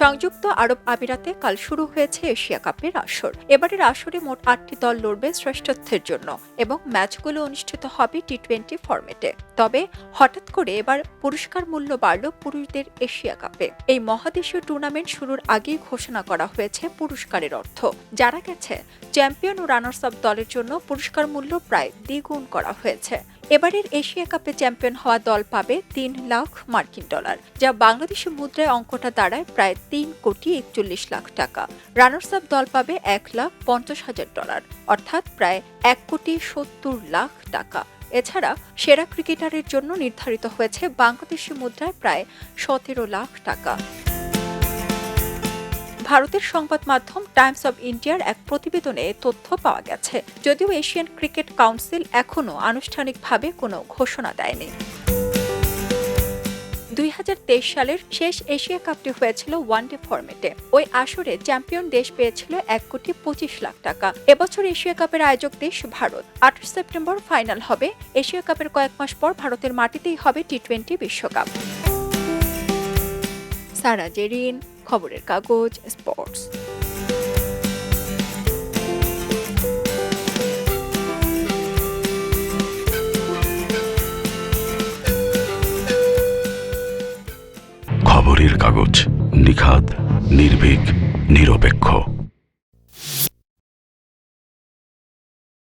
সংযুক্ত আরব আমিরাতে কাল শুরু হয়েছে এশিয়া কাপের আসর। এবারের আসরে মোট আটটি দল লড়বে শ্রেষ্ঠত্বের জন্য এবং ম্যাচগুলো অনুষ্ঠিত হবে টি টোয়েন্টি ফরম্যাটে। তবে হঠাৎ করে এবার পুরস্কার মূল্য বাড়ল পুরুষদের এশিয়া কাপে। এই মহাদেশীয় টুর্নামেন্ট শুরুর আগেই ঘোষণা করা হয়েছে পুরস্কারের অর্থ। যারা গেছে, চ্যাম্পিয়ন ও রানার্স আপ দলের জন্য পুরস্কার মূল্য প্রায় দ্বিগুণ করা হয়েছে। এবারের এশিয়া কাপে চ্যাম্পিয়ন হওয়া দল পাবে তিন লাখ মার্কিন ডলার, যা বাংলাদেশি মুদ্রায় অঙ্কটা দাঁড়ায় প্রায় তিন কোটি একচল্লিশ লাখ টাকা। রানার্স আপ দল পাবে এক লাখ পঞ্চাশ হাজার ডলার, অর্থাৎ প্রায় এক কোটি সত্তর লাখ টাকা। এছাড়া সেরা ক্রিকেটারের জন্য নির্ধারিত হয়েছে বাংলাদেশি মুদ্রায় প্রায় সতেরো লাখ টাকা। ভারতের সংবাদ মাধ্যম টাইমস অব ইন্ডিয়ার এক প্রতিবেদনে তথ্য পাওয়া গেছে। যদিও এশিয়ান ক্রিকেট কাউন্সিল এখনও আনুষ্ঠানিকভাবে কোনো ঘোষণা দেয়নি। দুই হাজার তেইশ সালের শেষ এশিয়া কাপটি হয়েছিল ওয়ানডে ফরম্যাটে। ওই আসরে চ্যাম্পিয়ন দেশ পেয়েছিল এক কোটি পঁচিশ লাখ টাকা। এবছর এশিয়া কাপের আয়োজক দেশ ভারত। আঠাশ সেপ্টেম্বর ফাইনাল হবে। এশিয়া কাপের কয়েক মাস পর ভারতের মাটিতেই হবে টি টোয়েন্টি বিশ্বকাপ। সারা জেরিন খবরের কাগজ স্পোর্টস খবরের কাগজ নিখাদ নির্ভীক নিরপেক্ষ।